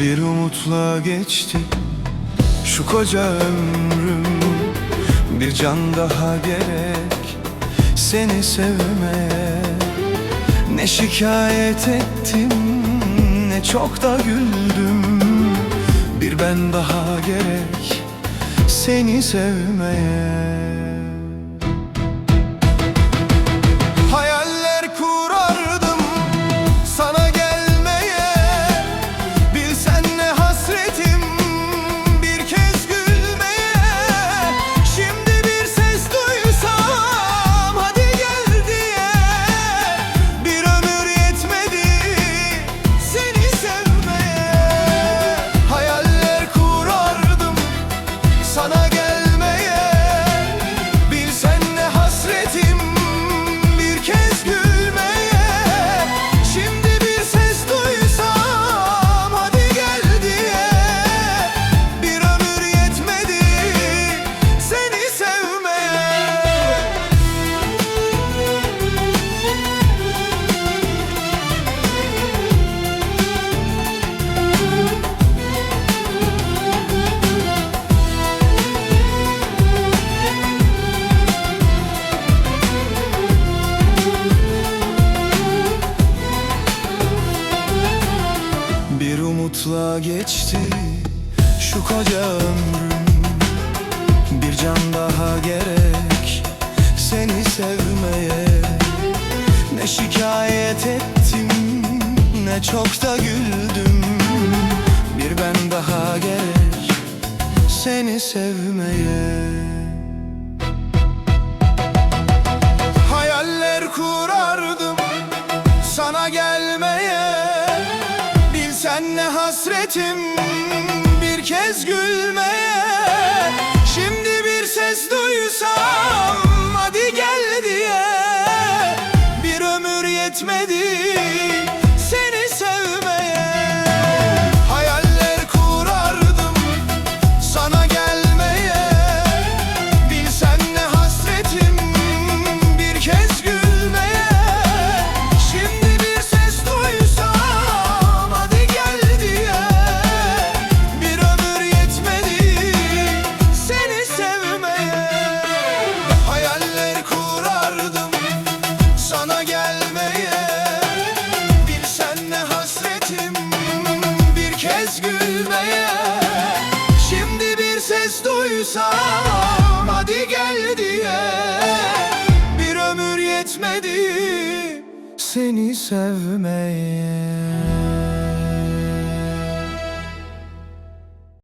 Bir umutla geçti şu koca ömrüm. Bir can daha gerek seni sevmeye Ne şikayet ettim ne çok da güldüm. Bir ben daha gerek seni sevmeye umutla geçti şu koca ömrüm. Bir can daha gerek seni sevmeye. Ne şikayet ettim ne çok da güldüm. Bir ben daha gerek seni sevmeye hasretim bir kez gülmeye Hüsam hadi gel diye. Bir ömür yetmedi seni sevmeye.